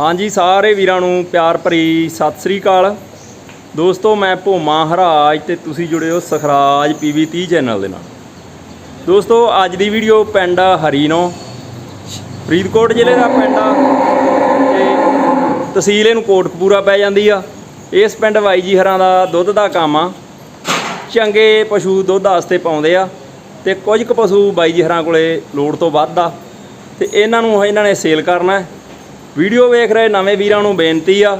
ਹਾਂਜੀ, ਸਾਰੇ ਵੀਰਾਂ ਨੂੰ ਪਿਆਰ ਭਰੀ ਸਤਿ ਸ੍ਰੀ ਅਕਾਲ। ਦੋਸਤੋ, ਮੈਂ ਭੋਮਾ ਹਰਾਜ ਤੇ ਤੁਸੀਂ ਜੁੜੇ ਹੋ ਸਖਰਾਜ ਪੀਵੀ 30 ਚੈਨਲ ਦੇ ਨਾਲ। ਦੋਸਤੋ, ਅੱਜ ਦੀ ਵੀਡੀਓ ਪਿੰਡ ਹਰੀਨੋ, ਫਰੀਦਕੋਟ ਜ਼ਿਲ੍ਹੇ ਦਾ ਪਿੰਡ ਆ ਤੇ ਤਹਿਸੀਲ ਇਹਨੂੰ ਕੋਟਕਪੂਰਾ ਪੈ ਜਾਂਦੀ ਆ। ਇਸ ਪਿੰਡ ਬਾਈ ਜੀ ਹਰਾਂ ਦਾ ਦੁੱਧ ਦਾ ਕੰਮ ਆ। ਚੰਗੇ ਪਸ਼ੂ ਦੁੱਧ ਵਾਸਤੇ ਪਾਉਂਦੇ ਆ ਤੇ ਕੁਝ ਕੁ ਪਸ਼ੂ ਬਾਈ ਜੀ ਹਰਾਂ ਕੋਲੇ ਲੋੜ ਤੋਂ ਵੱਧ ਆ। ਤੇ ਇਹਨਾਂ ਨੂੰ ਇਹਨਾਂ ਨੇ ਸੇਲ ਕਰਨਾ ਹੈ। ਵੀਡੀਓ ਵੇਖ ਰਹੇ ਨਵੇਂ ਵੀਰਾਂ ਨੂੰ ਬੇਨਤੀ ਆ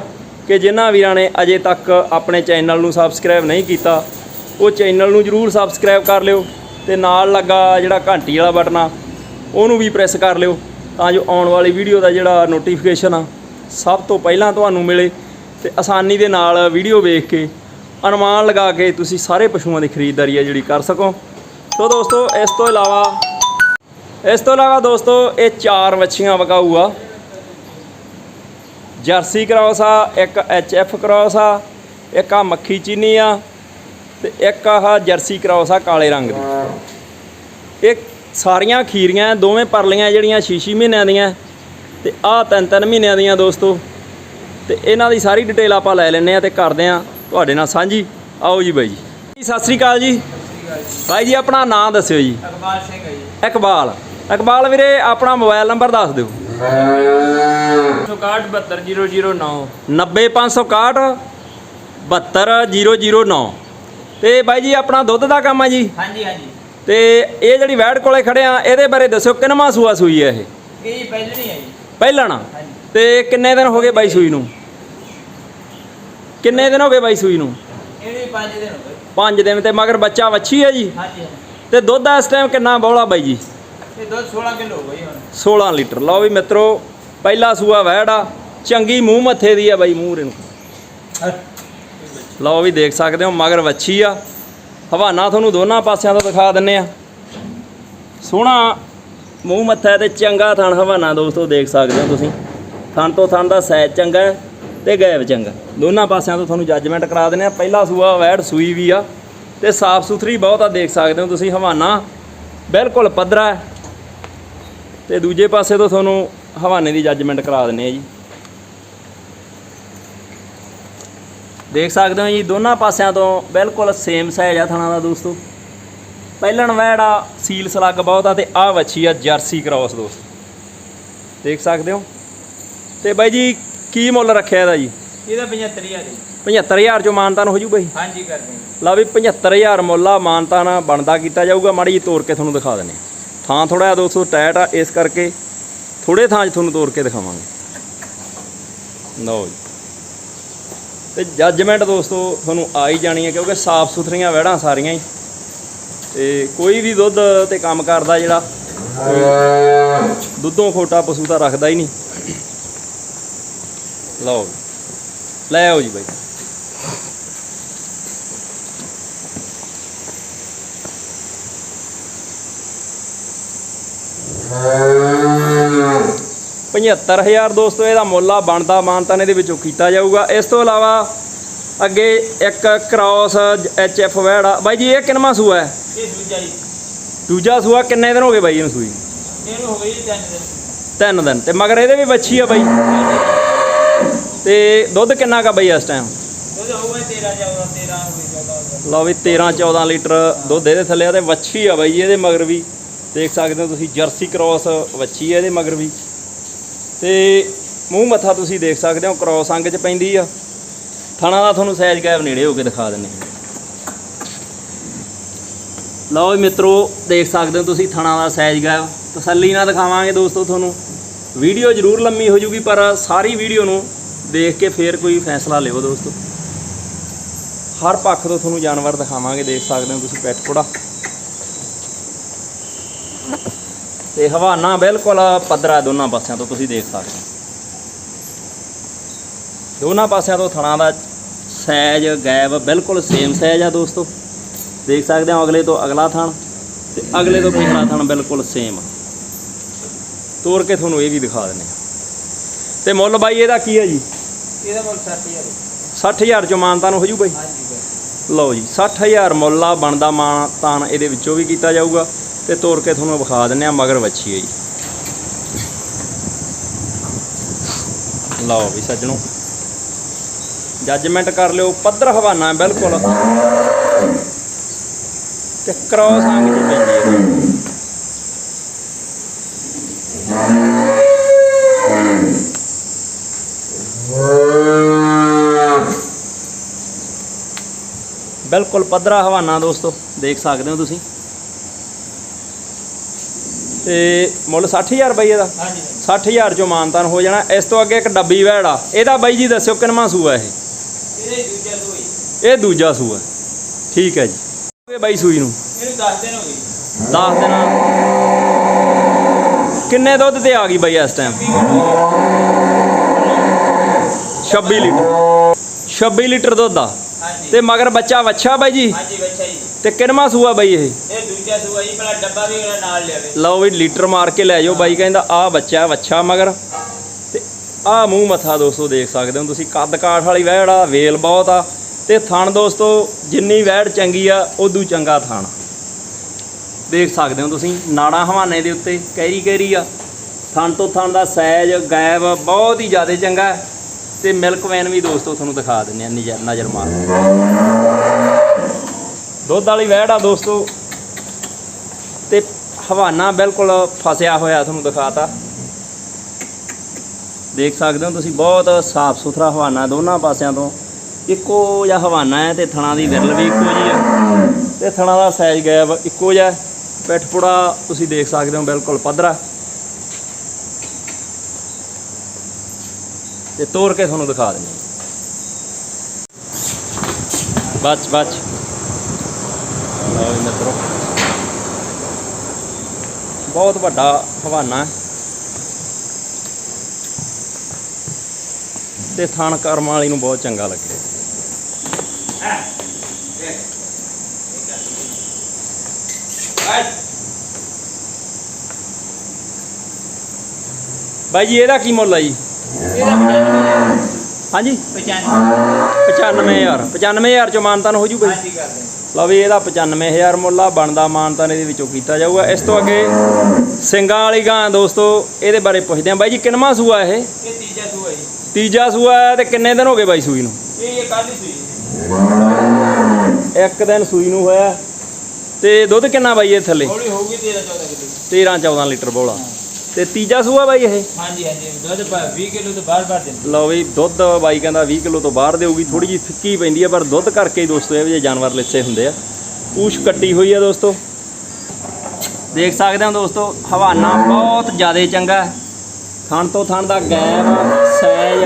ਕਿ ਜਿਨ੍ਹਾਂ ਵੀਰਾਂ ਨੇ ਅਜੇ ਤੱਕ ਆਪਣੇ ਚੈਨਲ ਨੂੰ ਸਬਸਕ੍ਰਾਈਬ ਨਹੀਂ ਕੀਤਾ, ਉਹ ਚੈਨਲ ਨੂੰ ਜਰੂਰ ਸਬਸਕ੍ਰਾਈਬ ਕਰ ਲਿਓ ਤੇ ਨਾਲ ਲੱਗਾ ਜਿਹੜਾ ਘੰਟੀ ਵਾਲਾ ਬਟਨ ਆ, ਉਹਨੂੰ ਵੀ ਪ੍ਰੈਸ ਕਰ ਲਿਓ ਤਾਂ ਜੋ ਆਉਣ ਵਾਲੀ ਵੀਡੀਓ ਦਾ ਜਿਹੜਾ ਨੋਟੀਫਿਕੇਸ਼ਨ ਆ, ਸਭ ਤੋਂ ਪਹਿਲਾਂ ਤੁਹਾਨੂੰ ਮਿਲੇ ਤੇ ਆਸਾਨੀ ਦੇ ਨਾਲ ਵੀਡੀਓ ਵੇਖ ਕੇ ਅਨੁਮਾਨ ਲਗਾ ਕੇ ਤੁਸੀਂ ਸਾਰੇ ਪਸ਼ੂਆਂ ਦੀ ਖਰੀਦਦਾਰੀ ਆ ਜਿਹੜੀ ਕਰ ਸਕੋ। ਸੋ ਦੋਸਤੋ, ਇਸ ਤੋਂ ਇਲਾਵਾ ਇਸ ਤੋਂ ਇਲਾਵਾ ਦੋਸਤੋ, ਇਹ ਚਾਰ ਵੱਛੀਆਂ ਵਗਾਊ ਆ। ਜਰਸੀ ਕ੍ਰਾਸ ਆ ਇੱਕ ਐਚ ਐਫ ਕ੍ਰਾਸ ਆ ਇੱਕ ਆ ਮੱਖੀ ਚੀਨੀ ਆ ਤੇ ਇੱਕ ਆਹ ਜਰਸੀ ਕ੍ਰਾਸ ਆ ਕਾਲੇ ਰੰਗ ਦੀ। ਇਹ ਸਾਰੀਆਂ ਖੀਰੀਆਂ ਦੋਵੇਂ ਪਰਲੀਆਂ ਜਿਹੜੀਆਂ 6-6 ਮਹੀਨਿਆਂ ਦੀਆਂ ਤੇ ਆਹ ਤਿੰਨ ਤਿੰਨ ਮਹੀਨਿਆਂ ਦੀਆਂ ਦੋਸਤੋ। ਤੇ ਇਹਨਾਂ ਦੀ ਸਾਰੀ ਡਿਟੇਲ ਆਪਾਂ ਲੈ ਲੈਂਦੇ ਆ ਤੇ ਕਰਦੇ ਆ ਤੁਹਾਡੇ ਨਾਲ ਸਾਂਝੀ। ਆਓ ਜੀ ਬਾਈ ਜੀ। ਸਤਿ ਸ੍ਰੀ ਅਕਾਲ ਜੀ। ਬਾਈ ਜੀ ਆਪਣਾ ਨਾਮ ਦੱਸਿਓ ਜੀ। ਅਕਬਾਲ ਸਿੰਘ ਹੈ ਜੀ। ਇਕਬਾਲ ਇਕਬਾਲ ਵੀਰੇ ਆਪਣਾ ਮੋਬਾਈਲ ਨੰਬਰ ਦੱਸ ਦਿਓ। 67009 90561 72009 ਤੇ ਬਾਈ ਜੀ ਆਪਣਾ ਦੁੱਧ ਦਾ ਕੰਮ ਆ ਜੀ? ਹਾਂਜੀ ਹਾਂਜੀ। ਤੇ ਇਹ ਜਿਹੜੀ ਵੈੜ ਕੋਲੇ ਖੜੇ ਆ ਇਹਦੇ ਬਾਰੇ ਦੱਸਿਓ ਕਿੰਨਵਾਂ ਸੂਆ ਸੂਈ ਹੈ ਇਹ? ਇਹ ਜੀ ਪਹਿਲਣੀ ਹੈ ਜੀ। ਪਹਿਲਾਂ ਨਾ ਹਾਂਜੀ। ਤੇ ਕਿੰਨੇ ਦਿਨ ਹੋ ਗਏ ਬਾਈ ਸੂਈ ਨੂੰ? ਕਿੰਨੇ ਦਿਨ ਹੋ ਗਏ ਬਾਈ ਸੂਈ ਨੂੰ? ਇਹਦੇ 5 ਦਿਨ ਹੋ ਗਏ। 5 ਦਿਨ ਤੇ ਮਗਰ ਬੱਚਾ ਵੱਛੀ ਹੈ ਜੀ? ਹਾਂਜੀ ਤੇ ਦੁੱਧ ਇਸ ਟਾਈਮ ਕਿੰਨਾ ਬੋਲਾ ਬਾਈ ਜੀ? ਇਹ ਦੁੱਧ 16 ਕਿਲੋ ਹੋ ਗਈ ਹੁਣ। 16 ਲੀਟਰ। ਲਓ ਵੀ ਮਿੱਤਰੋ ਪਹਿਲਾ ਸੂਆ ਆ। ਚੰਗੀ ਮੂੰਹ ਮੱਥੇ ਦੀ ਆ ਬਾਈ ਮੂੰਹ ਨੂੰ। ਲਓ ਵੀ ਦੇਖ ਸਕਦੇ ਹੋ ਮਗਰ ਵੱਛੀ ਆ। ਹਵਾਨਾ ਤੁਹਾਨੂੰ ਦੋਨਾਂ ਪਾਸਿਆਂ ਤੋਂ ਦਿਖਾ ਦਿੰਨੇ ਆ। ਸੋਹਣਾ ਮੂੰਹ ਮੱਥਾ ਤੇ ਚੰਗਾ ਥਣ ਹਵਾਨਾ ਦੋਸਤੋ ਦੇਖ ਸਕਦੇ ਹੋ ਤੁਸੀਂ। ਥਣ ਤੋਂ ਥਣ ਦਾ ਸਾਈਜ਼ ਚੰਗਾ ਤੇ ਗੈਬ ਚੰਗਾ ਦੋਨਾਂ ਪਾਸਿਆਂ ਤੋਂ ਤੁਹਾਨੂੰ ਜੱਜਮੈਂਟ ਕਰਾ ਦਿੰਨੇ ਆ। ਪਹਿਲਾ ਸੂਆ ਵੈੜ ਸੂਈ ਵੀ ਆ ਤੇ ਸਾਫ਼ ਸੁਥਰੀ ਬਹੁਤ ਆ ਦੇਖ ਸਕਦੇ ਹੋ ਤੁਸੀਂ ਹਵਾਨਾ। ਬਿਲਕੁਲ ਪੱਧਰਾ ਹੈ। ਤੇ ਦੂਜੇ ਪਾਸੇ ਤੋਂ ਤੁਹਾਨੂੰ ਹਵਾਨੇ ਦੀ ਜੱਜਮੈਂਟ ਕਰਾ ਦਿੰਨੇ ਆ ਜੀ। ਦੇਖ ਸਕਦੇ ਹੋ ਜੀ ਦੋਨਾਂ ਪਾਸਿਆਂ ਤੋਂ ਬਿਲਕੁਲ ਸੇਮ ਸਾਈਜ਼ ਆ ਥਣਾ ਦਾ ਦੋਸਤੋ। ਪਹਿਲਣ ਵੈੜਾ ਸੀਲ ਸਲੱਗ ਬਹੁਤ ਆ ਤੇ ਆਹ ਵੱਛੀ ਆ ਜਰਸੀ ਕ੍ਰਾਸ ਦੋਸਤ। ਦੇਖ ਸਕਦੇ ਹੋ? ਤੇ ਬਾਈ ਜੀ ਕੀ ਮੁੱਲ ਰੱਖਿਆ ਇਹਦਾ ਜੀ? ਇਹਦਾ 75000 ਜੀ। 75000 ਚੋਂ ਮਾਨਤਾਨ ਹੋ ਜੂ ਬਾਈ? ਹਾਂਜੀ ਕਰਦੇ ਹਾਂ ਲਾ ਵੀ 75000 ਮੁੱਲ ਆ ਮਾਨਤਾਨ ਬਣਦਾ ਕੀਤਾ ਜਾਊਗਾ। ਮਾੜੀ ਜੀ ਤੋੜ ਕੇ ਤੁਹਾਨੂੰ ਦਿਖਾ ਦਿੰਨੇ ਆ। ਥਾਂ ਥੋੜਾ ਜਿਹਾ ਦੋਸਤੋ ਟਾਈਟ ਆ, ਇਸ ਕਰਕੇ ਥੋੜੇ ਥਾਂ 'ਚ ਤੁਹਾਨੂੰ ਤੋੜ ਕੇ ਦਿਖਾਵਾਂਗੇ। ਲਓ ਜੀ। ਤੇ ਜੱਜਮੈਂਟ ਦੋਸਤੋ ਤੁਹਾਨੂੰ ਆ ਹੀ ਜਾਣੀ ਹੈ, ਕਿਉਂਕਿ ਸਾਫ਼ ਸੁਥਰੀਆਂ ਵਹਿੜਾਂ ਸਾਰੀਆਂ ਹੀ। ਤੇ ਕੋਈ ਵੀ ਦੁੱਧ ਤੇ ਕੰਮ ਕਰਦਾ ਜਿਹੜਾ, ਦੁੱਧੋਂ ਖੋਟਾ ਪਸ਼ੂ ਤਾਂ ਰੱਖਦਾ ਹੀ ਨਹੀਂ। ਲਓ ਜੀ। ਲੈ ਆਓ ਜੀ ਬਾਈ। ਪਝੱਤਰ ਹਜ਼ਾਰ ਦੋਸਤੋ ਇਹਦਾ ਮੁੱਲ ਆ ਬਣਦਾ ਮਾਨਤਾਨ ਇਹਦੇ ਵਿੱਚੋਂ ਕੀਤਾ ਜਾਊਗਾ। ਇਸ ਤੋਂ ਇਲਾਵਾ ਅੱਗੇ ਇੱਕ ਕ੍ਰਾਸ ਐਚ ਐਫ ਵੈੜਾ। ਬਾਈ ਜੀ ਇਹ ਕਿੰਨਵਾਂ ਸੂਆ ਹੈ? ਇਹ ਦੂਜਾ ਜੀ। ਦੂਜਾ ਸੂਆ ਕਿੰਨੇ ਦਿਨ ਹੋ ਗਏ ਬਾਈ ਇਹਨੂੰ ਸੂਈ? ਇਹਨੂੰ ਹੋ ਗਈ ਜੀ ਤਿੰਨ ਦਿਨ। ਤਿੰਨ ਦਿਨ। ਤੇ ਮਗਰ ਇਹਦੇ ਵੀ ਬੱਚੀ ਆ ਬਾਈ? ਤੇ ਦੁੱਧ ਕਿੰਨਾ ਕਾ ਬਾਈ ਇਸ ਟਾਈਮ ਦੁੱਧ ਹੋਊਗਾ 13 14 13 ਹੋ ਗਈ 14 ਲਓ ਵੀ 13 14 ਲੀਟਰ ਦੁੱਧ ਇਹਦੇ ਥੱਲੇ ਆ ਤੇ ਵੱਛੀ ਆ ਬਾਈ ਇਹਦੇ ਮਗਰ ਵੀ। ਦੇਖ ਸਕਦੇ ਹੋ ਤੁਸੀਂ ਜਰਸੀ ਕ੍ਰਾਸ ਵੱਛੀ ਹੈ ਇਹਦੇ ਮਗਰ ਵੀ। ਤੇ ਮੂੰਹ ਮੱਥਾ ਤੁਸੀਂ ਦੇਖ ਸਕਦੇ ਹੋ, ਕ੍ਰਾਸ ਅੰਗ 'ਚ ਪੈਂਦੀ ਆ। ਥਣਾ ਦਾ ਤੁਹਾਨੂੰ ਸਾਈਜ਼ ਗੈਪ ਨੇੜੇ ਹੋ ਕੇ ਦਿਖਾ ਦਿੰਨੇ ਲਓ ਵੀ ਮਿੱਤਰੋ, ਦੇਖ ਸਕਦੇ ਹੋ ਤੁਸੀਂ ਥਣਾ ਦਾ ਸਾਈਜ਼ ਗੈਪ ਤਸੱਲੀ ਨਾਲ ਦਿਖਾਵਾਂਗੇ ਦੋਸਤੋ ਤੁਹਾਨੂੰ। ਵੀਡੀਓ ਜ਼ਰੂਰ ਲੰਮੀ ਹੋ ਜੂਗੀ, ਪਰ ਸਾਰੀ ਵੀਡੀਓ ਨੂੰ ਦੇਖ ਕੇ ਫੇਰ ਕੋਈ ਫੈਸਲਾ ਲਿਓ ਦੋਸਤੋ। ਹਰ ਪੱਖ ਤੋਂ ਤੁਹਾਨੂੰ ਜਾਨਵਰ ਦਿਖਾਵਾਂਗੇ, ਦੇਖ ਸਕਦੇ ਹੋ ਤੁਸੀਂ ਪੈਟ ਤੇ ਹਵਾਨਾ ਬਿਲਕੁਲ ਪੱਧਰਾ ਦੋਨਾਂ ਪਾਸਿਆਂ ਤੋਂ ਤੁਸੀਂ ਦੇਖ ਸਕਦੇ ਹੋ। ਦੋਨਾਂ ਪਾਸਿਆਂ ਤੋਂ ਥਣਾ ਦਾ ਸਾਈਜ਼ ਗੈਪ ਬਿਲਕੁਲ ਸੇਮ ਸਾਈਜ਼ ਆ ਦੋਸਤੋ। ਦੇਖ ਸਕਦੇ ਹੋ ਅਗਲੇ ਤੋਂ ਅਗਲਾ ਥਣ ਤੇ ਅਗਲੇ ਤੋਂ ਪਿਛਲਾ ਥਣ ਬਿਲਕੁਲ ਸੇਮ ਤੋੜ ਕੇ ਤੁਹਾਨੂੰ ਇਹ ਵੀ ਦਿਖਾ ਦਿੰਦੇ ਤੇ ਮੁੱਲ ਬਾਈ ਇਹਦਾ ਕੀ ਹੈ ਜੀ? ਇਹਦਾ ਮੁੱਲ 60000 60000 ਚੋਂ ਮਾਨਤਾ ਨੂੰ ਹੋ ਜੂ ਬਾਈ? ਲਓ ਜੀ 60000 ਮੁੱਲ ਆ ਬਣਦਾ ਮਾਨ ਤਾਨ ਇਹਦੇ ਵਿੱਚੋਂ ਵੀ ਕੀਤਾ ਜਾਊਗਾ। ਤੇ ਤੋੜ ਕੇ ਤੁਹਾਨੂੰ ਵਿਖਾ ਦਿੰਨੇ ਆ ਮਗਰ ਵੱਛੀ ਹੈ ਜੀ। ਲਓ ਵੀ ਸੱਜਣੋ। ਜੱਜਮੈਂਟ ਕਰ ਲਿਓ, ਪੱਧਰ ਹਵਾਨਾ, ਬਿਲਕੁਲ। ਤੇ ਕ੍ਰੋਸ ਅੰਗ ਜੀ ਪੈਂਦੀ ਬਿਲਕੁਲ ਪੱਧਰਾ ਹਵਾਨਾ ਦੋਸਤੋ, ਦੇਖ ਸਕਦੇ ਹੋ ਤੁਸੀਂ। ਤੇ ਮੁੱਲ 60000 ਬਾਈ ਇਹਦਾ। ਹਾਂਜੀ 60000 ਚੋਂ ਮਾਨਤਾਨ ਹੋ ਜਾਣਾ। ਇਸ ਤੋਂ ਅੱਗੇ ਇੱਕ ਡੱਬੀ ਵੈੜ ਆ। ਇਹਦਾ ਬਾਈ ਜੀ ਦੱਸਿਓ ਕਿੰਨਵਾਂ ਸੂਆ ਇਹ? ਦੂਜਾ ਇਹ ਦੂਜਾ ਸੂਆ। ਠੀਕ ਹੈ ਜੀ। ਇਹ ਬਾਈ ਸੂਈ ਨੂੰ। ਇਹਨੂੰ 10 ਦਿਨ ਹੋ ਗਏ 10 ਦਿਨਾਂ। ਕਿੰਨੇ ਦੁੱਧ ਤੇ ਆ ਗਈ ਬਾਈ ਇਸ ਟਾਈਮ 26 ਲੀਟਰ। 26 ਲੀਟਰ ਦੁੱਧ ਆ। ਹਾਂਜੀ। ਤੇ ਮਗਰ ਬੱਚਾ ਵੱਛਾ ਬਾਈ ਜੀ? ਹਾਂਜੀ ਬੱਚਾ ਜੀ। ਤੇ ਕਿੰਨਵਾਂ ਸੂਆ ਬਾਈ ਇਹ? ਇਹ ਦੂਜਾ ਸੂਆ ਜੀ ਪਹਿਲਾਂ ਡੱਬਾ ਵੀ ਉਹਦਾ ਨਾਲ ਲਿਆਵੇ। ਲਓ ਵੀ ਲੀਟਰ ਮਾਰ ਕੇ ਲੈ ਜਾਓ ਬਾਈ ਕਹਿੰਦਾ ਆ ਬੱਚਾ ਵੱਛਾ ਮਗਰ। ਤੇ ਆ ਮੂੰਹ ਮੱਥਾ ਦੋਸਤੋ ਦੇਖ ਸਕਦੇ ਹੋ ਤੁਸੀਂ ਕੱਦ ਕਾਠ ਵਾਲੀ ਵਹਿੜ ਆ ਵੇਲ ਬਹੁਤ ਆ। ਤੇ ਥਣ ਦੋਸਤੋ ਜਿੰਨੀ ਵਹਿੜ ਚੰਗੀ ਆ ਉਦੋਂ ਚੰਗਾ ਥਣ। ਦੇਖ ਸਕਦੇ ਹੋ ਤੁਸੀਂ ਨਾੜਾ ਹਵਾਨੇ ਦੇ ਉੱਤੇ ਕਹਿਰੀ ਕਹਿਰੀ ਆ। ਥਣ ਤੋਂ ਥਣ ਦਾ ਸਾਈਜ਼ ਗਾਇਬ ਬਹੁਤ ਹੀ ਜ਼ਿਆਦਾ ਚੰਗਾ ਹੈ। ਤੇ ਮਿਲਕ ਵੈਨ ਵੀ ਦੋਸਤੋ ਤੁਹਾਨੂੰ ਦਿਖਾ ਦਿੰਨੇ ਆ ਨਜ਼ਰ ਨਜ਼ਰ ਮਾਰ ਦੁੱਧ ਵਾਲੀ ਵਹਿੜ ਆ ਦੋਸਤੋ। ਤੇ ਹਵਾਨਾ ਬਿਲਕੁਲ ਫਸਿਆ ਹੋਇਆ ਤੁਹਾਨੂੰ ਦਿਖਾਤਾ। ਦੇਖ ਸਕਦੇ ਹੋ ਤੁਸੀਂ, ਬਹੁਤ ਸਾਫ਼ ਸੁਥਰਾ ਹਵਾਨਾ ਦੋਨਾਂ ਪਾਸਿਆਂ ਤੋਂ। ਇੱਕੋ ਜਿਹਾ ਹਵਾਨਾ ਹੈ ਤੇ ਥਣਾ ਦੀ ਵਿਰਲ ਵੀ ਇੱਕੋ ਜਿਹੀ ਹੈ ਤੇ ਥਣਾ ਦਾ ਸਾਈਜ਼ ਗਾਇਬ ਇੱਕੋ ਜਿਹਾ ਪਿੱਠਪੁੜਾ ਤੁਸੀਂ ਦੇਖ ਸਕਦੇ ਹੋ ਬਿਲਕੁਲ ਪੱਧਰਾ। ਤੇ ਤੋੜ ਕੇ ਤੁਹਾਨੂੰ ਦਿਖਾ ਦਿੰਦੇ ਹਾਂ। ਬਚ ਬਚ। ਲਓ ਮਿੱਤਰੋ। ਬਹੁਤ ਵੱਡਾ ਹਵਾਨਾ ਹੈ। ਤੇ ਥਣ ਕਰਮ ਵਾਲੀ ਨੂੰ ਬਹੁਤ ਚੰਗਾ ਲੱਗਿਆ ਬਾਈ ਜੀ, ਇਹਦਾ ਕੀ ਮੁੱਲ ਆ ਜੀ? ਹਾਂਜੀ? 95 95000 95000 ਚੋਂ ਮਾਨਤਾਨ ਹੋ ਜੂ ਬਾਈ? ਹਾਂਜੀ ਕਰਦੇ ਲਓ ਵੀ ਇਹਦਾ 95000 ਮੁੱਲ ਆ ਬਣਦਾ ਮਾਨਤਾਨ ਇਹਦੇ ਵਿੱਚੋਂ ਕੀਤਾ ਜਾਊਗਾ। ਇਸ ਤੋਂ ਅੱਗੇ ਸਿੰਘਾਂ ਵਾਲੀ ਗਾਂ ਦੋਸਤੋ ਇਹਦੇ ਬਾਰੇ ਪੁੱਛਦੇ ਆਂ ਬਾਈ ਜੀ ਕਿੰਨਵਾਂ ਸੂਆ ਇਹ? ਇਹ ਤੀਜਾ ਸੂਆ ਜੀ। ਤੀਜਾ ਸੂਆ ਹੈ ਤੇ ਕਿੰਨੇ ਦਿਨ ਹੋ ਗਏ ਬਾਈ ਸੂਈ ਨੂੰ? ਇਹ ਇਹ ਕੱਲ ਹੀ ਸੂਈ ਇੱਕ ਦਿਨ ਸੂਈ ਨੂੰ ਹੋਇਆ। ਤੇ ਦੁੱਧ ਕਿੰਨਾ ਬਾਈ ਇਹ ਥੱਲੇ? ਹੌਲੀ ਹੋਊਗੀ 13 14 ਕਿਲੋ। 13 14 ਲੀਟਰ ਬੋਲਾ। ਤੇ ਤੀਜਾ ਸੂਆ ਬਾਈ ਇਹ? ਹਾਂਜੀ ਹਾਂਜੀ ਦੁੱਧ ਪਾ 20 ਕਿਲੋ ਤੋਂ ਬਾਹਰ ਬਾਹਰ ਦਿੰਦੇ। ਲਓ ਵੀ ਦੁੱਧ ਬਾਈ ਕਹਿੰਦਾ 20 ਕਿਲੋ ਤੋਂ ਬਾਹਰ ਦੇਊਗੀ ਥੋੜੀ ਜਿਹੀ ਫਿੱਕੀ ਪੈਂਦੀ ਹੈ ਪਰ ਦੁੱਧ ਕਰਕੇ ਹੀ ਦੋਸਤੋ ਇਹ ਜਿਹੇ ਜਾਨਵਰ ਲਿੱਸੇ ਹੁੰਦੇ ਆ। ਪੂਛ ਕੱਟੀ ਹੋਈ ਆ ਦੋਸਤੋ। ਦੇਖ ਸਕਦੇ ਹੋ ਦੋਸਤੋ ਹਵਾਨਾ ਬਹੁਤ ਜ਼ਿਆਦਾ ਚੰਗਾ ਹੈ। ਥਣ ਤੋਂ ਥਣ ਦਾ ਗੈਬ ਸੈਜ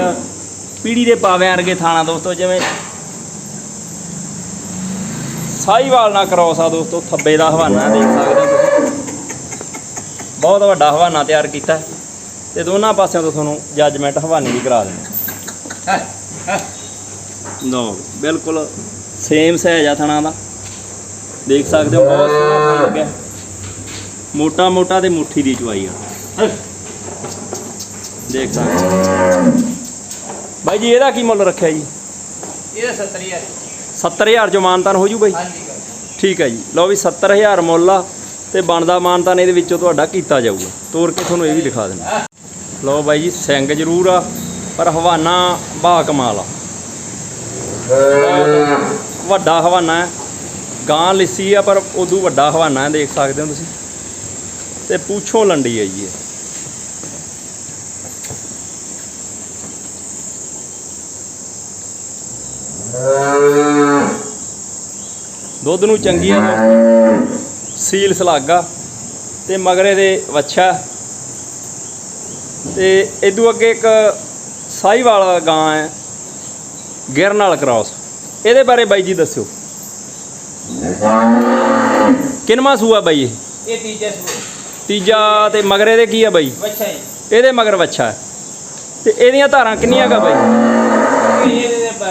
ਪੀੜੀ ਦੇ ਪਾਵਿਆਂ ਵਰਗੇ ਥਾਣਾ ਦੋਸਤੋ ਜਿਵੇਂ ਸਾਈਵਾਲ ਨਾ ਕਰੋਸ ਆ ਦੋਸਤੋ ਥੱਬੇ ਦਾ ਹਵਾਨਾ ਦੇਖ ਸਕਦੇ ਹੋ। ਬਹੁਤ ਵੱਡਾ ਹਵਾਨਾ ਤਿਆਰ ਕੀਤਾ ਤੇ ਦੋਨਾਂ ਪਾਸਿਆਂ ਤੋਂ ਤੁਹਾਨੂੰ ਜੱਜਮੈਂਟ ਹਵਾਨੇ ਦੀ ਕਰਾ ਦਿੰਦੇ ਲਓ ਬਿਲਕੁਲ ਸੇਮ ਸਹਿਜ ਆ ਥਣਾ ਦਾ। ਦੇਖ ਸਕਦੇ ਹੋ ਬਹੁਤ ਸੋਹਣਾ ਲੱਗਿਆ ਮੋਟਾ ਮੋਟਾ ਤੇ ਮੁੱਠੀ ਦੀ ਚਵਾਈ ਆ। ਦੇਖ ਸਕਦੇ ਹੋ। ਬਾਈ ਜੀ ਇਹਦਾ ਕੀ ਮੁੱਲ ਰੱਖਿਆ ਜੀ? ਇਹਦਾ 70000 70000 ਚੋਂ ਮਾਨਤਾਨ ਹੋ ਜੂ ਬਾਈ? ਹਾਂਜੀ ਠੀਕ ਹੈ ਜੀ। ਲਓ ਵੀ 70000 ਮੁੱਲ ਆ। ਤੇ ਬਣਦਾ ਮਾਨਤਾਨ ਇਹਦੇ ਵਿੱਚੋਂ ਤੁਹਾਡਾ ਕੀਤਾ ਜਾਊਗਾ। ਤੋੜ ਕੇ ਤੁਹਾਨੂੰ ਇਹ ਵੀ ਦਿਖਾ ਦਿੰਦਾ। ਲਓ ਬਾਈ ਜੀ, ਸਿੰਘ ਜ਼ਰੂਰ ਆ, ਪਰ ਹਵਾਨਾ ਬਾ ਕਮਾਲ ਆ। ਵੱਡਾ ਹਵਾਨਾ ਹੈ। ਗਾਂ ਲਿੱਸੀ ਆ, ਪਰ ਉਦੋਂ ਵੱਡਾ ਹਵਾਨਾ ਹੈ, ਦੇਖ ਸਕਦੇ ਹੋ ਤੁਸੀਂ। ਤੇ ਪੂਛੋਂ ਲੰਡੀ ਹੈ ਜੀ ਇਹ। ਦੁੱਧ ਨੂੰ ਚੰਗੀ ਆ ਸੀਲ ਸਲਾਗਾ ਤੇ ਮਗਰੇ ਦੇ ਵੱਛਾ। ਤੇ ਇਦੋਂ ਅੱਗੇ ਇੱਕ ਸਾਈਵਾਲ ਗਾਂ ਹੈ ਗਿਰ ਨਾਲ ਕ੍ਰਾਸ। ਇਹਦੇ ਬਾਰੇ ਬਾਈ ਜੀ ਦੱਸਿਓ। ਕਿੰਨਵਾਂ ਸੂਆ ਬਾਈ ਇਹ? ਇਹ ਤੀਜਾ ਸੂਆ। ਤੀਜਾ ਤੇ ਮਗਰੇ ਦੇ ਕੀ ਆ ਬਾਈ? ਜੀ। ਇਹਦੇ ਮਗਰ ਵੱਛਾ। ਹੈ। ਤੇ ਇਹਦੀਆਂ ਧਾਰਾਂ ਕਿੰਨੀਆਂ ਕਾ ਬਾਈ? ਇਹ ਇਹਦੇ ਪਾ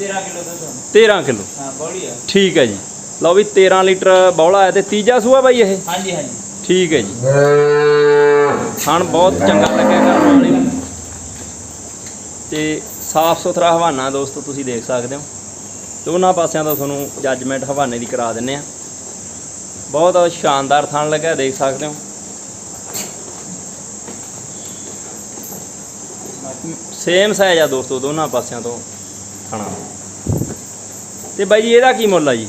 13 ਕਿਲੋ ਦੁੱਧ ਹੁੰਦਾ। 13 ਕਿਲੋ। ਹਾਂ ਬੋਲੀ ਆ। ਠੀਕ ਹੈ ਜੀ। ਲਓ ਵੀ 13 ਲੀਟਰ ਬੌਲਾ ਹੈ ਤੇ ਤੀਜਾ ਸੂਆ ਬਾਈ ਇਹ? ਹਾਂਜੀ ਹਾਂਜੀ। ਠੀਕ ਹੈ ਜੀ। ਖਾਣ ਬਹੁਤ ਚੰਗਾ ਲੱਗਿਆ ਕਰਨ ਵਾਲੇ ਨੂੰ। ਤੇ ਸਾਫ਼ ਸੁਥਰਾ ਹਵਾਨਾ ਦੋਸਤੋ ਤੁਸੀਂ ਦੇਖ ਸਕਦੇ ਹੋ। ਦੋਨਾਂ ਪਾਸਿਆਂ ਤੋਂ ਤੁਹਾਨੂੰ ਜੱਜਮੈਂਟ ਹਵਾਨੇ ਦੀ ਕਰਾ ਦਿੰਨੇ ਆ। ਬਹੁਤ ਸ਼ਾਨਦਾਰ ਥਣ ਲੱਗਿਆ ਦੇਖ ਸਕਦੇ ਹੋ। ਸੇਮ ਸਾਈਜ਼ ਆ ਦੋਸਤੋ ਦੋਨਾਂ ਪਾਸਿਆਂ ਤੋਂ ਖਾਣਾ ਤੇ ਬਾਈ ਜੀ ਇਹਦਾ ਕੀ ਮੁੱਲ ਆ ਜੀ?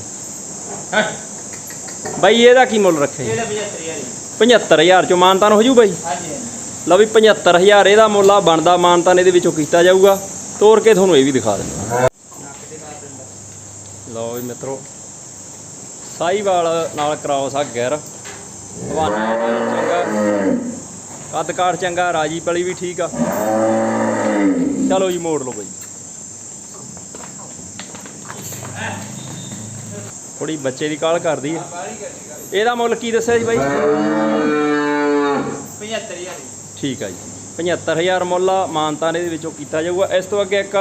ਬਾਈ ਇਹਦਾ ਕੀ ਮੁੱਲ ਰੱਖਿਆ ਜੀ? ਇਹਦਾ 75000 75000 ਚੋਂ ਮਾਨਤਾਨ ਹੋ ਜੂ ਬਾਈ? ਹਾਂਜੀ ਲਓ ਵੀ 75000 ਇਹਦਾ ਮੁੱਲ ਆ ਬਣਦਾ ਮਾਨਤਾਨ ਇਹਦੇ ਵਿੱਚੋਂ ਕੀਤਾ ਜਾਊਗਾ। ਤੋੜ ਕੇ ਤੁਹਾਨੂੰ ਇਹ ਵੀ ਦਿਖਾ ਦਿੰਦਾ। ਲਓ ਵੀ ਮਿੱਤਰੋ ਸਾਈਵਾਲ ਨਾਲ ਕਰਾਓ ਸਾ ਗੈਰ। ਹਵਾਨਾ ਚੰਗਾ। ਕੱਦ ਕਾਠ ਚੰਗਾ ਰਾਜੀ ਪਲੀ ਵੀ ਠੀਕ ਆ। ਚਲੋ ਜੀ ਮੋੜ ਲਓ ਬਾਈ। ਥੋੜੀ ਬੱਚੇ ਦੀ ਕਾਲ ਕਰਦੀ ਗੱਲ ਇਹਦਾ ਮੁੱਲ ਕੀ ਦੱਸਿਆ ਜੀ ਬਾਈ? 75000 ਠੀਕ ਆ ਜੀ। 75000 ਮੁੱਲ ਆ ਮਾਨਤਾਨ ਇਹਦੇ ਵਿੱਚੋਂ ਕੀਤਾ ਜਾਊਗਾ। ਇਸ ਤੋਂ ਅੱਗੇ ਇੱਕ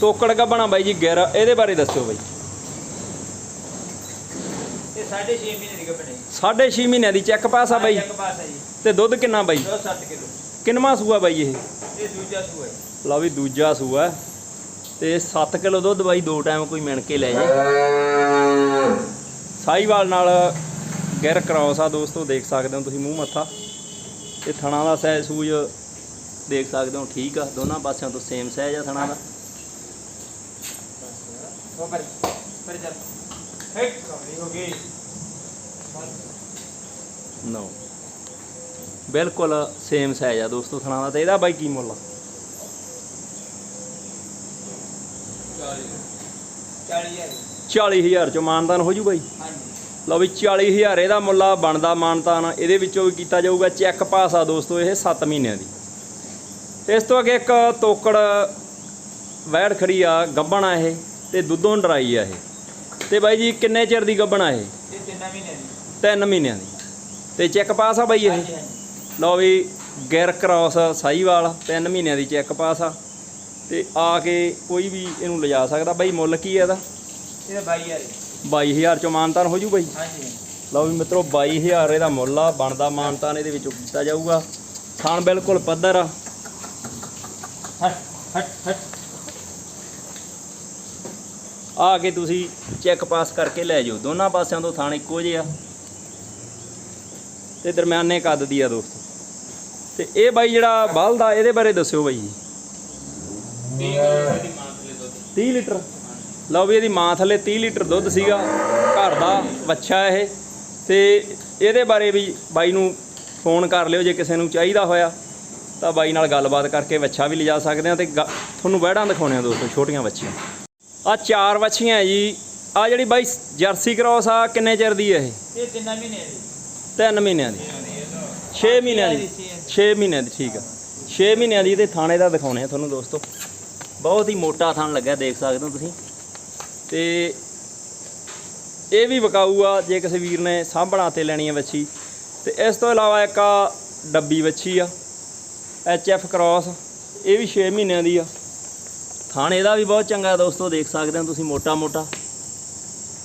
ਤੋਕੜ ਗੱਬਣਾ ਬਾਈ ਜੀ ਗਿਰ ਇਹਦੇ ਬਾਰੇ ਦੱਸਿਓ ਬਾਈ। ਇਹ 6.5 ਮਹੀਨੇ ਦੀ ਗੱਭਣ ਹੈ ਸਾਢੇ 6 ਮਹੀਨਿਆਂ ਦੀ ਚੈੱਕ ਪਾਸ ਆ ਬਾਈ? ਪਾਸ ਹੈ ਜੀ। ਤੇ ਦੁੱਧ ਕਿੰਨਾ ਬਾਈ? 207 ਕਿਲੋ। ਕਿੰਨਵਾਂ ਸੂਆ ਬਾਈ ਇਹ? ਇਹ ਦੂਜਾ ਹੈ। ਲਓ ਵੀ ਦੂਜਾ ਸੂਆ। ਹੈ। ਤੇ 7 ਕਿਲੋ ਦੁੱਧ ਬਾਈ ਦੋ ਟਾਈਮ ਕੋਈ ਮਿਣ ਕੇ ਲੈ ਜਾਏ। ਸਾਈਵਾਲ ਨਾਲ ਗਿਰ ਕ੍ਰਾਸ ਆ ਦੋਸਤੋ ਦੇਖ ਸਕਦੇ ਹੋ ਤੁਸੀਂ ਮੂੰਹ ਮੱਥਾ। ਤੇ ਥਣਾ ਦਾ ਸਹਿਜ ਸੂਜ ਦੇਖ ਸਕਦੇ ਹੋ ਠੀਕ ਆ ਦੋਨਾਂ ਪਾਸਿਆਂ ਤੋਂ ਸੇਮ ਸਹਿਜ ਆ ਥਣਾ ਦਾ। ਉਹ ਪਰ ਪਰ ਚੱਲ। ਹੈ ਕਮੀ ਹੋ ਗਈ। ਨੋ ਬਿਲਕੁਲ ਸੇਮ ਸਹਿਜ ਆ ਦੋਸਤੋ ਥਣਾ ਦਾ ਤੇ ਇਹਦਾ ਬਾਈ ਕੀ ਮੁੱਲ ਆ? 40000 40000 ਚੋਂ ਮਾਨਦਾਨ ਹੋ ਜੂ ਬਾਈ। ਹਾਂਜੀ। ਲਓ ਵੀ 40000 ਇਹਦਾ ਮੁੱਲ ਆ ਬਣਦਾ ਮਾਨਤਾਨ। ਇਹਦੇ ਵਿੱਚੋਂ ਵੀ ਕੀਤਾ ਜਾਊਗਾ ਚੈੱਕ ਪਾਸ ਆ ਦੋਸਤੋ ਇਹ 7 ਮਹੀਨਿਆਂ ਦੀ। ਇਸ ਤੋਂ ਅੱਗੇ ਇੱਕ ਤੋਕੜ ਵੈੜ ਖੜੀ ਆ ਗੱਬਣ ਆ ਇਹ ਤੇ ਦੁੱਧੋਂ ਡਰਾਈ ਆ ਇਹ। ਤੇ ਬਾਈ ਜੀ ਕਿੰਨੇ ਚਿਰ ਦੀ ਗੱਬਣ ਆ ਇਹ? ਇਹ ਤਿੰਨ ਮਹੀਨੇ ਦੀ। 3 ਮਹੀਨਿਆਂ ਦੀ। ਤੇ ਚੈੱਕ ਪਾਸ ਆ ਬਾਈ ਇਹ? ਲਓ ਵੀ ਗਿਰ ਕ੍ਰਾਸ ਸਾਈਵਾਲ 3 ਮਹੀਨਿਆਂ ਦੀ ਚੈੱਕ ਪਾਸ ਆ। ਤੇ ਆ ਕੇ ਕੋਈ ਵੀ ਇਹਨੂੰ ਲਿਜਾ ਸਕਦਾ। ਬਾਈ ਮੁੱਲ ਕੀ ਹੈ ਇਹਦਾ? ਇਹਦਾ 22000 22000 ਚੋਂ ਮਾਨਤਾਨ ਹੋ ਜੂ ਬਾਈ। ਹਾਂਜੀ ਲਓ ਵੀ ਮਿੱਤਰੋ 22000 ਇਹਦਾ ਮੁੱਲ ਆ ਬਣਦਾ ਮਾਨਤਾਨ ਇਹਦੇ ਵਿੱਚੋਂ ਕੀਤਾ ਜਾਊਗਾ। ਥਾਣ ਬਿਲਕੁਲ ਪੱਧਰ ਆ। ਹਟ ਹਟ ਹਟ। ਆ ਕੇ ਤੁਸੀਂ ਚੈੱਕ ਪਾਸ ਕਰਕੇ ਲੈ ਜਾਓ। ਦੋਨਾਂ ਪਾਸਿਆਂ ਤੋਂ ਥਾਣ ਇੱਕੋ ਜਿਹੇ ਤੇ ਦਰਮਿਆਨੇ ਕੱਦ ਦੀ ਆ ਦੋਸਤੋ। ਤੇ ਇਹ ਬਾਈ ਜਿਹੜਾ ਬਲਦ ਆ ਇਹਦੇ ਬਾਰੇ ਦੱਸਿਓ ਬਾਈ। ਜੀ 30 ਕਿਲੋ ਦੀ ਮਾਤਲੇ ਦੁੱਧ 30 ਲੀਟਰ? ਲਓ ਵੀ ਇਹਦੀ ਮਾਂ ਥੱਲੇ 30 ਲੀਟਰ ਦੁੱਧ ਸੀਗਾ ਘਰ ਦਾ ਬੱਚਾ ਇਹ। ਤੇ ਇਹਦੇ ਬਾਰੇ ਵੀ ਬਾਈ ਨੂੰ ਫੋਨ ਕਰ ਲਿਓ ਜੇ ਕਿਸੇ ਨੂੰ ਚਾਹੀਦਾ ਹੋਇਆ ਤਾਂ ਬਾਈ ਨਾਲ ਗੱਲਬਾਤ ਕਰਕੇ ਬੱਚਾ ਵੀ ਲਿਜਾ ਸਕਦੇ ਆ ਤੇ ਤੁਹਾਨੂੰ ਵਹਿੜਾਂ ਦਿਖਾਉਣੇ ਆ ਦੋਸਤੋ ਛੋਟੀਆਂ ਬੱਚੀਆਂ ਆ ਚਾਰ ਬੱਚੀਆਂ ਜੀ। ਆ ਜਿਹੜੀ ਬਾਈ ਜਰਸੀ ਕ੍ਰੋਸ ਆ ਕਿੰਨੇ ਚਿਰ ਦੀ ਹੈ ਇਹ? ਇਹ ਤਿੰਨ ਮਹੀਨੇ ਦੀ। 3 ਮਹੀਨਿਆਂ ਦੀ। 6 ਮਹੀਨਿਆਂ ਦੀ। 6 ਮਹੀਨਿਆਂ ਦੀ ਠੀਕ ਆ। 6 ਮਹੀਨਿਆਂ ਦੀ ਇਹਦੇ ਥਾਣੇ ਦਾ ਦਿਖਾਉਣੇ ਆ ਤੁਹਾਨੂੰ ਦੋਸਤੋ। ਬਹੁਤ ਹੀ ਮੋਟਾ ਥਾਣ ਲੱਗਾ ਦੇਖ ਸਕਦੇ ਹੋ ਤੁਸੀਂ। ਤੇ ਇਹ ਵੀ ਵਿਕਾਊ ਆ ਜੇ ਕਿਸੇ ਵੀਰ ਨੇ ਸਾਂਭਣਾ ਤੇ ਲੈਣੀ ਆ ਵੱਛੀ। ਤੇ ਇਸ ਤੋਂ ਇਲਾਵਾ ਇੱਕ ਆ ਡੱਬੀ ਵੱਛੀ ਆ ਐਚ ਐਫ ਕ੍ਰਾਸ ਇਹ ਵੀ 6 ਮਹੀਨਿਆਂ ਦੀ ਆ। ਥਾਣ ਇਹਦਾ ਵੀ ਬਹੁਤ ਚੰਗਾ ਦੋਸਤੋ, ਦੇਖ ਸਕਦੇ ਹੋ ਤੁਸੀਂ ਮੋਟਾ ਮੋਟਾ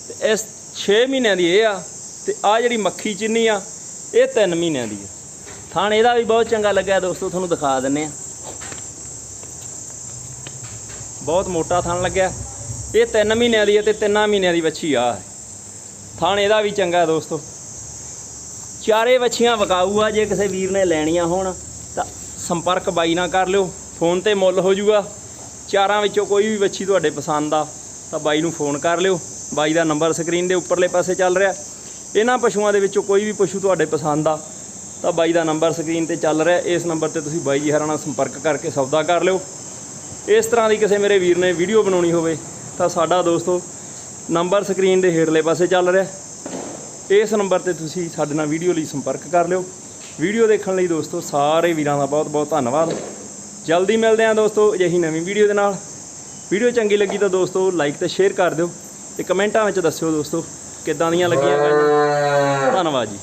ਤੇ ਇਸ 6 ਮਹੀਨਿਆਂ ਦੀ ਇਹ ਆ, ਤੇ ਆ ਜਿਹੜੀ ਮੱਖੀ ਚਿੰਨੀ ਆ, ਇਹ 3 ਮਹੀਨਿਆਂ ਦੀ ਆ। ਥਾਣ ਇਹਦਾ ਵੀ ਬਹੁਤ ਚੰਗਾ ਲੱਗਿਆ ਦੋਸਤੋ, ਤੁਹਾਨੂੰ ਦਿਖਾ ਦਿੰਨੇ ਆ। ਬਹੁਤ ਮੋਟਾ ਥਣ ਲੱਗਿਆ। ਇਹ 3 ਮਹੀਨਿਆਂ ਦੀ ਹੈ ਤੇ 3 ਮਹੀਨਿਆਂ ਦੀ ਵੱਛੀ ਆ। ਥਣ ਇਹਦਾ ਵੀ ਚੰਗਾ ਦੋਸਤੋ। ਚਾਰੇ ਵੱਛੀਆਂ ਵਿਕਾਊ ਆ, ਜੇ ਕਿਸੇ ਵੀਰ ਨੇ ਲੈਣੀਆਂ ਹੋਣ ਤਾਂ ਸੰਪਰਕ ਬਾਈ ਨਾਲ ਕਰ ਲਿਓ। ਫੋਨ ਤੇ ਮੁੱਲ ਹੋ ਜਾਊਗਾ ਚਾਰਾਂ ਵਿੱਚੋਂ ਕੋਈ ਵੀ ਵੱਛੀ ਤੁਹਾਡੇ ਪਸੰਦ ਆ, ਤਾਂ ਬਾਈ ਨੂੰ ਫੋਨ ਕਰ ਲਿਓ। ਬਾਈ ਦਾ ਨੰਬਰ ਸਕਰੀਨ ਦੇ ਉੱਪਰਲੇ ਪਾਸੇ ਚੱਲ ਰਿਹਾ। ਇਹਨਾਂ ਪਸ਼ੂਆਂ ਦੇ ਵਿੱਚੋਂ ਕੋਈ ਵੀ ਪਸ਼ੂ ਤੁਹਾਡੇ ਪਸੰਦ ਆ, ਤਾਂ ਬਾਈ ਦਾ ਨੰਬਰ ਸਕਰੀਨ ਤੇ ਚੱਲ ਰਿਹਾ। ਇਸ ਨੰਬਰ ਤੇ ਤੁਸੀਂ ਬਾਈ ਜੀ ਹਰਾਂ ਨਾਲ ਸੰਪਰਕ ਕਰਕੇ ਸੌਦਾ ਕਰ ਲਿਓ। ਇਸ ਤਰ੍ਹਾਂ ਦੀ ਕਿਸੇ ਮੇਰੇ ਵੀਰ ਨੇ ਵੀਡੀਓ ਬਣਾਉਣੀ ਹੋਵੇ ਤਾਂ ਸਾਡਾ ਦੋਸਤੋ, ਨੰਬਰ ਸਕਰੀਨ ਦੇ ਹੇਠਲੇ ਪਾਸੇ ਚੱਲ ਰਿਹਾ। ਇਸ ਨੰਬਰ ਤੇ ਤੁਸੀਂ ਸਾਡੇ ਨਾਲ ਵੀਡੀਓ ਲਈ ਸੰਪਰਕ ਕਰ ਲਿਓ। ਵੀਡੀਓ ਦੇਖਣ ਲਈ ਦੋਸਤੋ, ਸਾਰੇ ਵੀਰਾਂ ਦਾ ਬਹੁਤ ਬਹੁਤ ਧੰਨਵਾਦ। ਜਲਦੀ ਮਿਲਦੇ ਹਾਂ ਦੋਸਤੋ ਅਜਿਹੀ ਨਵੀਂ ਵੀਡੀਓ ਦੇ ਨਾਲ। ਵੀਡੀਓ ਚੰਗੀ ਲੱਗੀ ਤਾਂ ਦੋਸਤੋ ਲਾਈਕ ਤੇ ਸ਼ੇਅਰ ਕਰ ਦਿਓ ਤੇ ਕਮੈਂਟਾਂ ਵਿੱਚ ਦੱਸਿਓ ਦੋਸਤੋ, ਕਿੱਦਾਂ ਦੀਆਂ ਲੱਗੀਆਂ ਗਾਈਆਂ। ਧੰਨਵਾਦ ਜੀ।